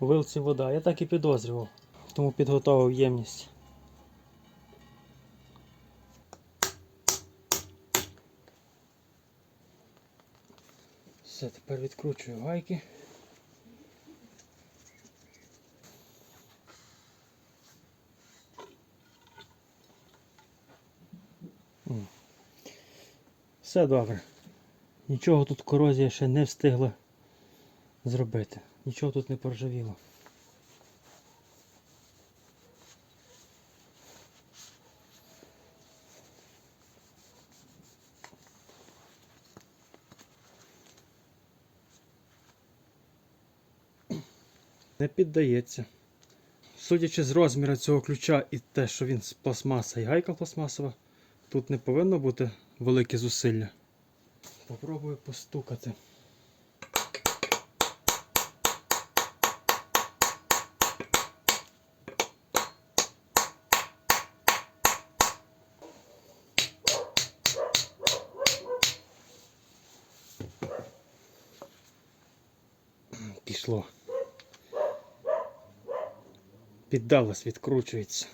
вилці вода. Я так і підозрював, тому підготував ємність. Все, тепер відкручую гайки. Все добре. Нічого тут корозія ще не встигла зробити. Нічого тут не поржавіло. Не піддається. Судячи з розміру цього ключа і те, що він з пластмаса і гайка пластмасова, тут не повинно бути великі зусилля. Попробую постукати. Пішло. Піддалось, відкручується.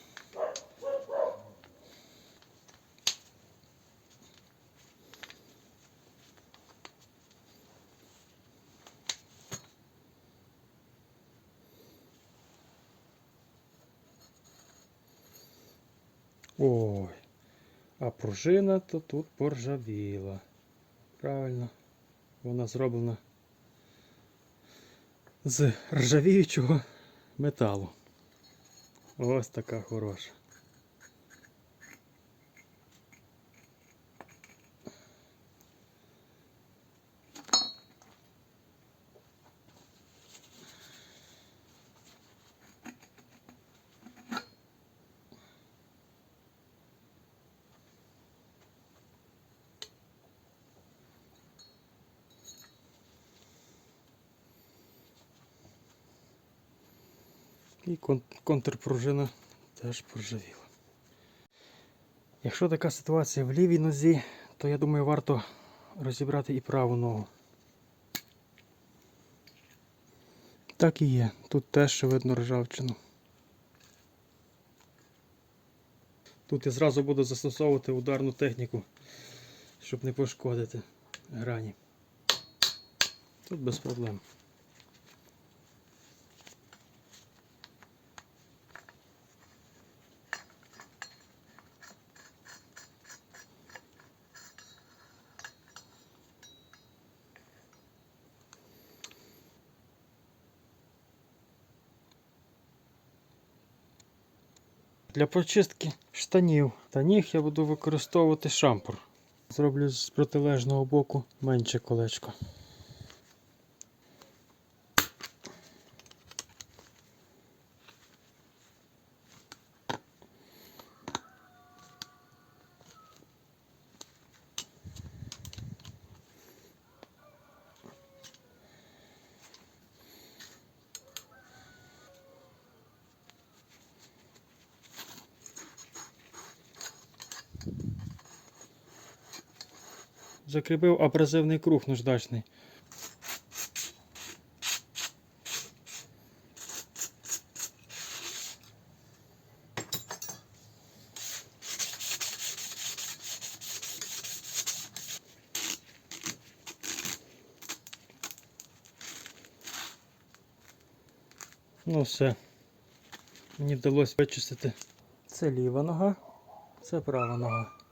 Ой, а пружина то тут поржавіла. Правильно, вона зроблена з ржавіючого металу. Ось така хороша. І контрпружина теж поржавіла. Якщо така ситуація в лівій нозі, то я думаю варто розібрати і праву ногу. Так і є. Тут теж видно ржавчину. Тут я зразу буду застосовувати ударну техніку, щоб не пошкодити грані. Тут без проблем. Для прочистки штанів та ніг я буду використовувати шампур. Зроблю з протилежного боку менше колечко. Закріпив абразивний круг наждачний. Ну все. Мені вдалося вичистити. Це ліва нога, це права нога.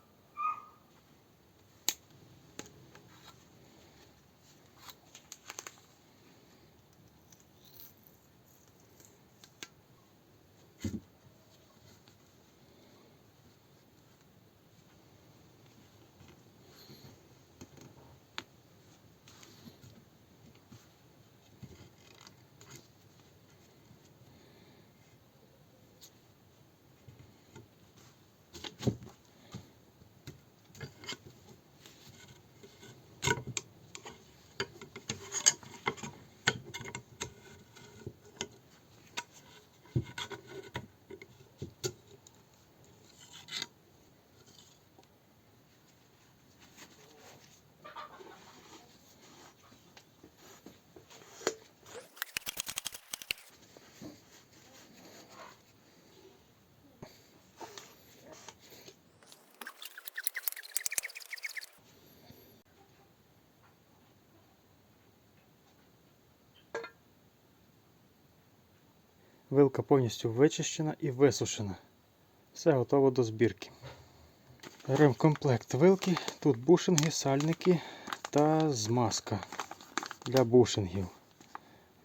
Вилка повністю вичищена і висушена. Все готово до збірки. Ремкомплект вилки. Тут бушинги, сальники та змазка для бушингів.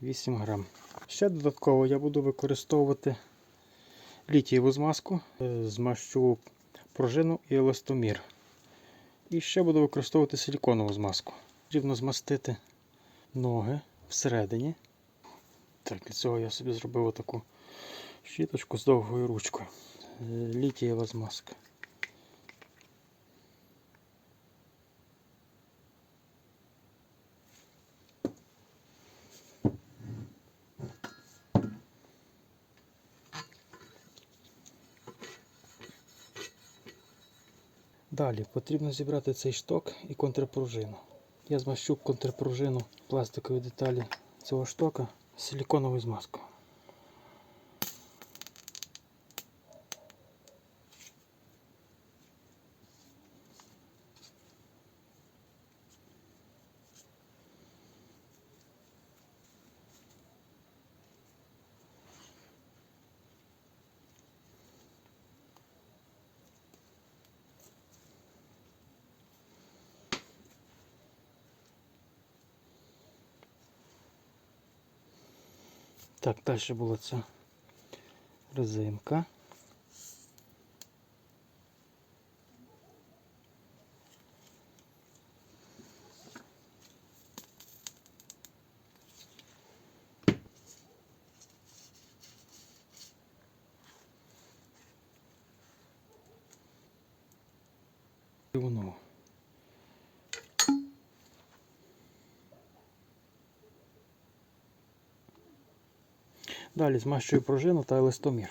8 грам. Ще додатково я буду використовувати літієву змазку, Е, змащу пружину і еластомір. І ще буду використовувати силіконову змазку. Потрібно змастити ноги всередині. Так, для цього я собі зробив таку щіточку з довгою ручкою. Е, Літієва змазка. Далі потрібно зібрати цей шток і контрпружину. Я змащу контрпружину пластикові деталі цього штока силіконовою змазкою. Так, далі була ця резинка. Воно. Далі змащую пружину та еластомір.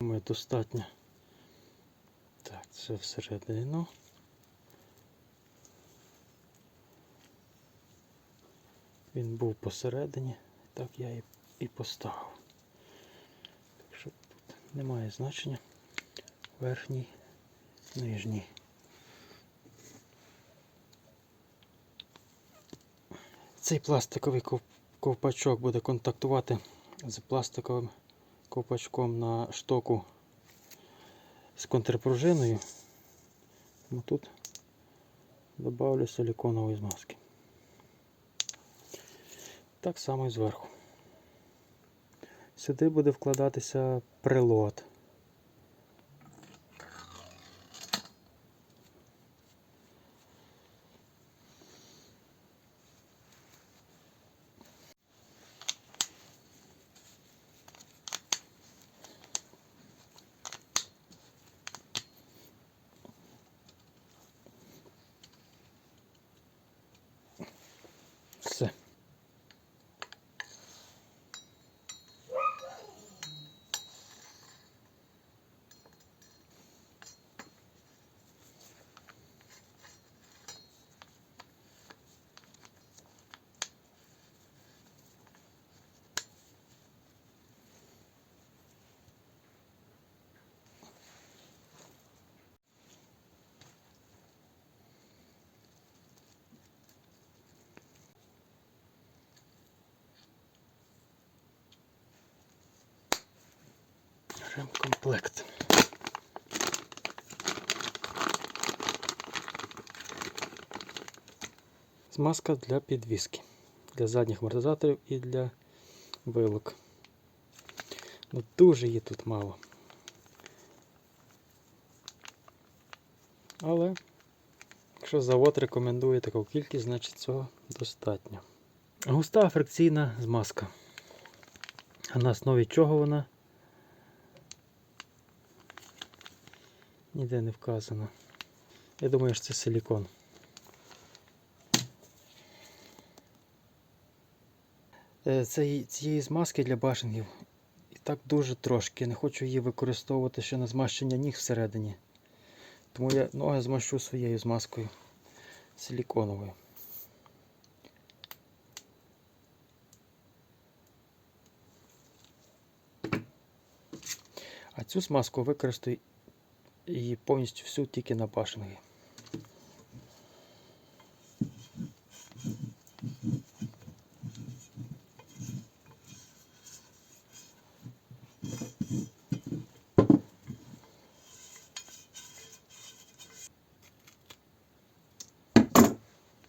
Думаю, достатньо. Це всередину. Він був посередині, так я і, і поставив. Так що тут немає значення верхній, нижній. Цей пластиковий ков- ковпачок буде контактувати з пластиковим ковпачком на штоку з контрпружиною. Тому тут добавлю силиконової змазки. Так само і зверху. Сюди буде вкладатися прилот. Все. Ремкомплект. Змазка для підвіски. Для задніх амортизаторів і для вилок. Ну дуже її тут мало. Але якщо завод рекомендує таку кількість, значить цього достатньо. Густа фрикційна змазка. На основі чого вона? Ніде не вказано. Я думаю, що це силікон. Е, Цієї, змазки для башингів і так дуже трошки. Не хочу її використовувати ще на змащення ніг всередині. Тому я ноги змащу своєю змазкою силіконовою. А цю смазку використаю її повністю всю тільки на башенги.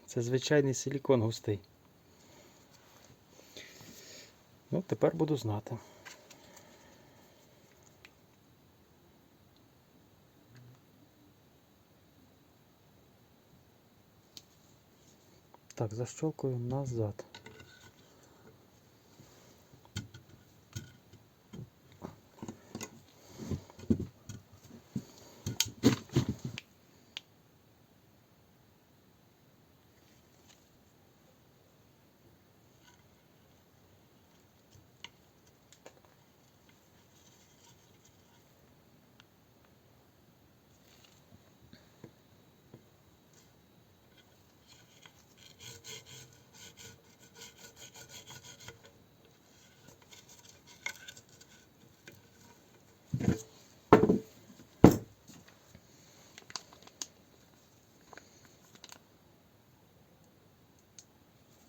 Це звичайний силікон густий. Ну, тепер буду знати. Так, защелкую назад.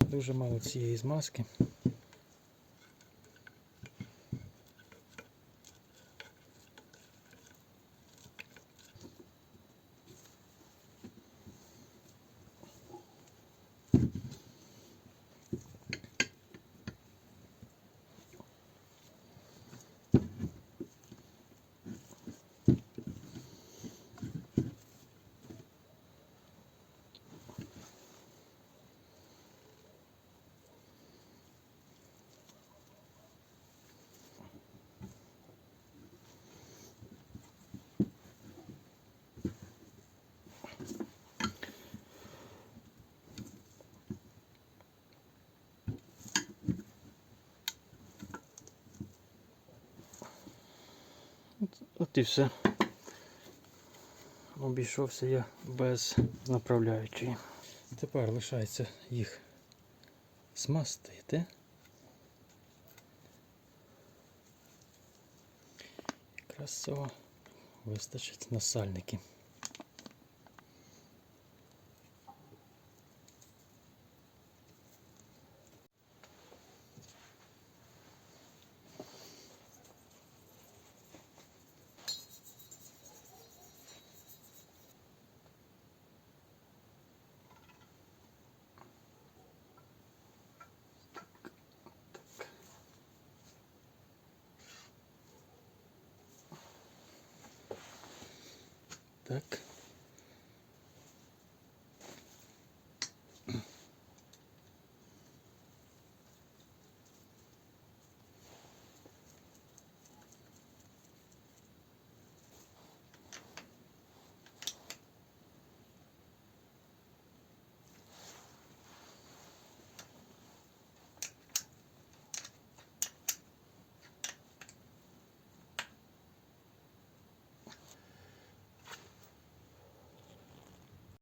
Дуже мало цієї змазки. От, от і все. Обійшовся я без направляючої. Тепер лишається їх змастити. Якраз цього вистачить на сальники. Так.